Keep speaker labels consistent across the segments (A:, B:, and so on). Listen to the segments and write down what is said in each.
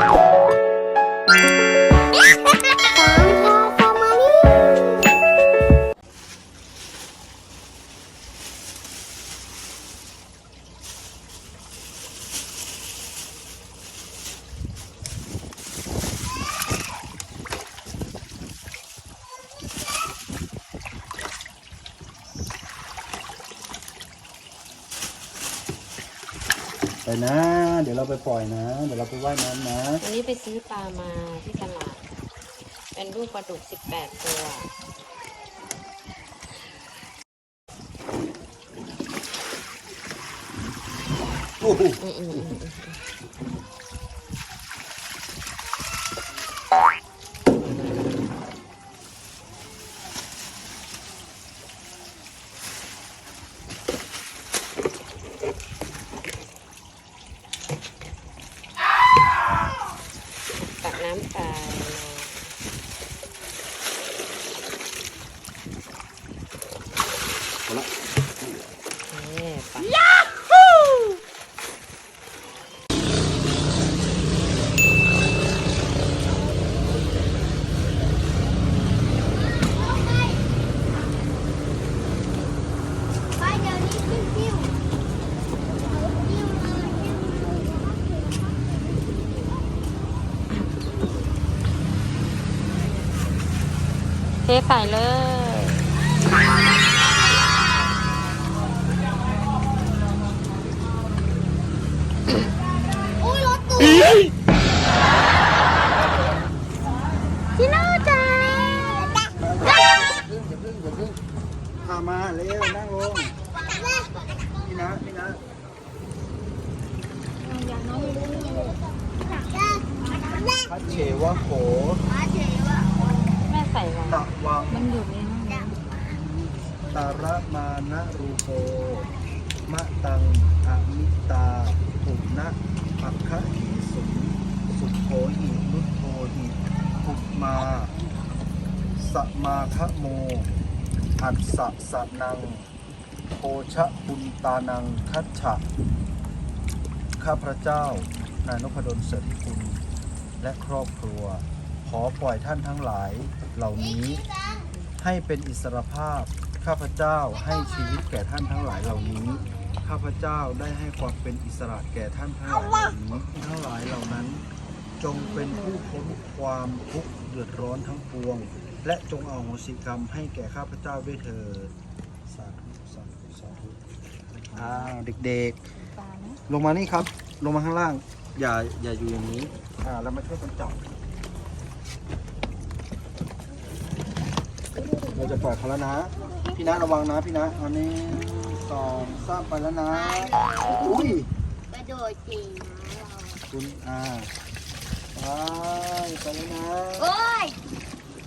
A: ไนะ เดี๋ยวเราไปปล่อยนะ เดี๋ยวเราไปว่ายน้ำนะ
B: วันนี้ไปซื้อปลามาที่ตลาด เป็นลูกปลาดุก18ตัว
A: โอ้โห
B: อืมอืมอืมตักน้ำปลามา
A: เอาละ
B: เอ๊ะปลา
C: ไปเดี๋ยวนี้ขึ้นกิ้วกิ้วเลย
B: เทใส่เลย
C: อุ้ยรถตู้ชิโน่จ้า
A: อย่าพึ่งอย่าพึ่งอย่าพึ่งพามาเร็วนั่งลงพี่นะพี่นะพัดเฉวะโข
B: แม่ใส่ไว้
A: ตะวัง
B: มันอยู่ในห้องนี้
A: ตาระมานะรูโปมะตังอมิตาปุณนะอัคคะหิสุสุโขหินุตโทหิปุมาสมาคะโม อัสสะสะนังโพชะปุนตานังคัจฉะข้าพระเจ้า นายนพดลเสถิคุณ และครอบครัว ขอปล่อยท่านทั้งหลายเหล่านี้ ให้เป็นอิสรภาพ ข้าพเจ้าให้ชีวิตแก่ท่านทั้งหลายเหล่านี้ ข้าพเจ้าได้ให้ความเป็นอิสระแก่ท่านทั้งหลายเหล่านี้ทั้งหลายเหล่านั้น จงเป็นผู้พ้นความทุกข์เดือดร้อนทั้งปวง และจงเอาโหสิกรรมให้แก่ข้าพเจ้าด้วยเถิดสาธุสาธุสาธุอ้าวเด็กๆ ลงมานี่ครับ ลงมาข้างล่าง อย่าอย่าอยู่อย่างนี้ อ่าเรามาช่วยกันจับ เราจะปล่อยเขาแล้วนะ พี่นะระวังนะพี่นะอันนี้สองสามไปแล้วนะ อุ้ย
C: กระโดดจริง
A: คุณอ่าไปไปแล้วนะ
C: โอ้ย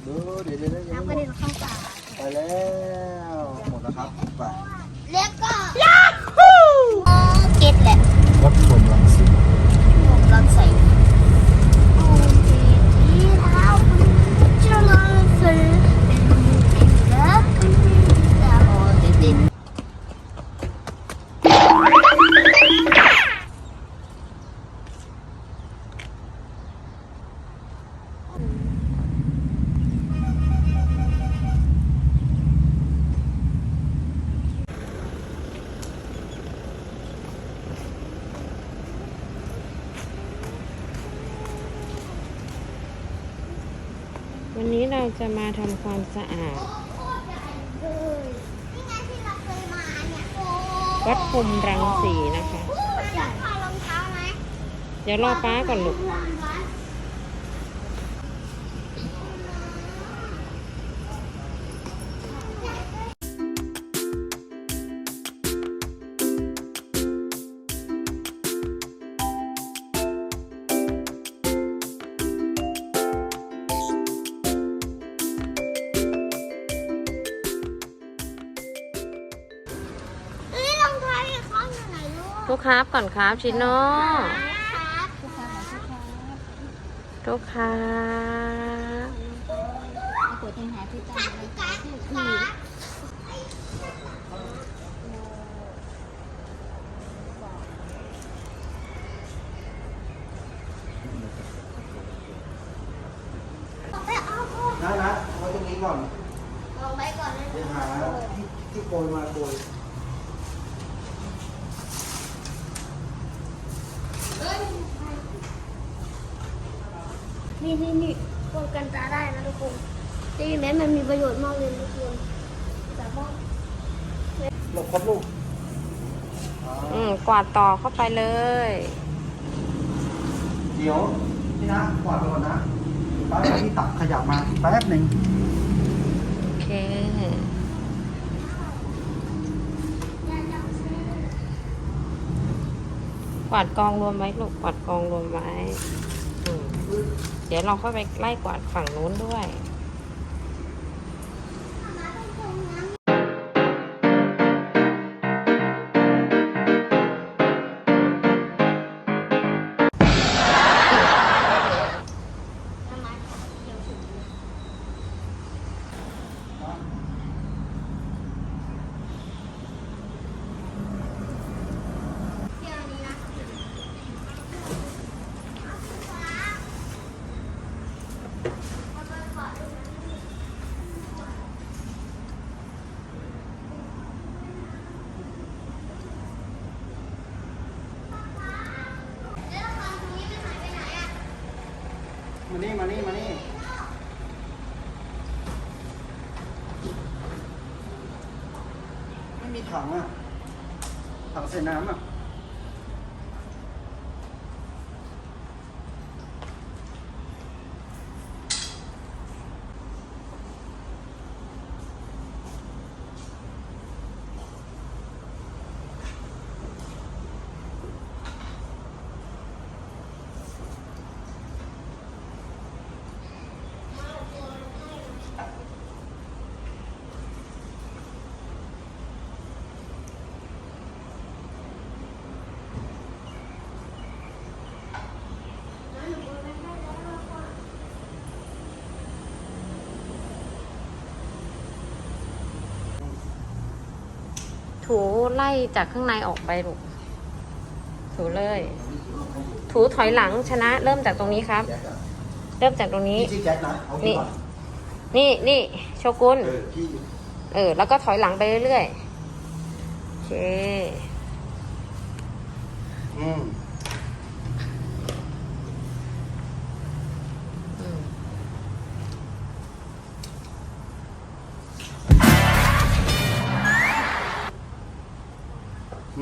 A: ดูเดี๋ยวเดี๋ยวเดี๋ยวยัง
C: น้ำก
A: ไม่
C: ระ
A: หม
C: เด็
A: ด
C: นเข้าปาก
A: ไปแล้ว หมดแล้วครับไป
C: แล้วก็
A: วั
C: น
B: นี้เราจะมาทำความสะอาด
C: นี่ไงที่เราเคยมาเนี่ยโอ้
B: วัดพรมรังสีนะคะ
C: อยากถอดรองเท้าไหม
B: เดี๋ยวรอป้าก่อนลูก
C: ทุก
B: ครับก่อนครับชิโน่ทุกครับ
C: ปวดหาที่ตาเลยนะนะ
A: เอาตรงนี้ก่อน
C: ลองไปก่อนนะ
A: เดี๋ยวหาที่โกยมาโกย
C: นี่นี่นี่ป้องกันตาได้นะทุกคนตีแม้มันมีประโยชน์มากเลยทุกคนสามารถ
A: หลบครับลูก
B: อืมกวาดต่อเข้าไปเลย
A: เดี๋ยวพี่นะกวาดไปก่อนนะป้าเอาที่ตักขยับมาแป๊บหนึ่ง
B: โอเคกวาดกองรวมไว้ลูกกวาดกองรวมไว้อืม เดี๋ยวเราค่อยไปไล่กวาดฝั่งนู้นด้วย
A: มานี่ มานี่ มานี่ ไม่มีถังอะ ถังใส่น้ำอะ
B: ถูไล่จากข้างในออกไปลูกถูเลย ถูถอยหลังชนะ เริ่มจากตรงนี้ครับ
A: แจ็คอะ
B: เริ่มจากตรงนี้
A: พี่ชื่อแจ็คนะเอาที่ก่อน
B: นี่นี่โชกุน
A: เออพี่
B: เออ แล้วก็ถอยหลังไปเรื่อยๆ โอเค อืม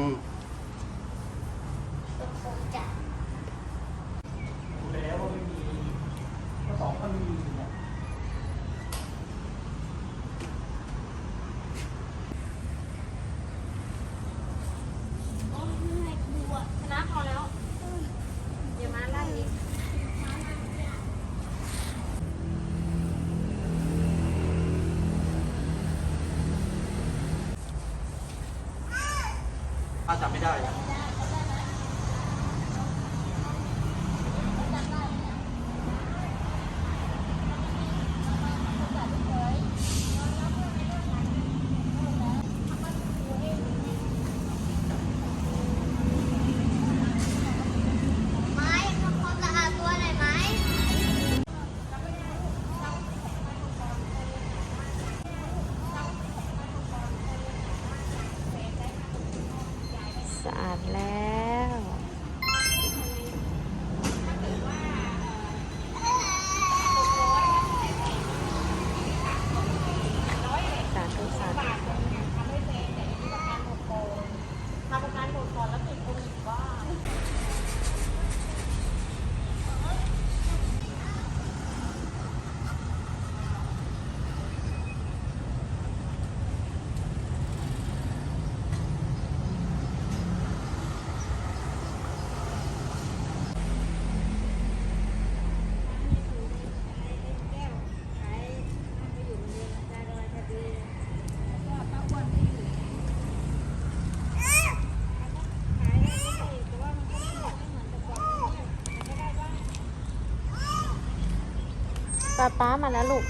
A: อืม
B: ชนะพอแล้ว เดี๋ยวมาไล่อีก
A: ป้า จำไม่ได้อะ
C: ไม้ทำความสะอาดตัวหน่อยไหม
B: สะอาดแล้ว สาธุสาธุ ป๊าป้ามาแล้วลูก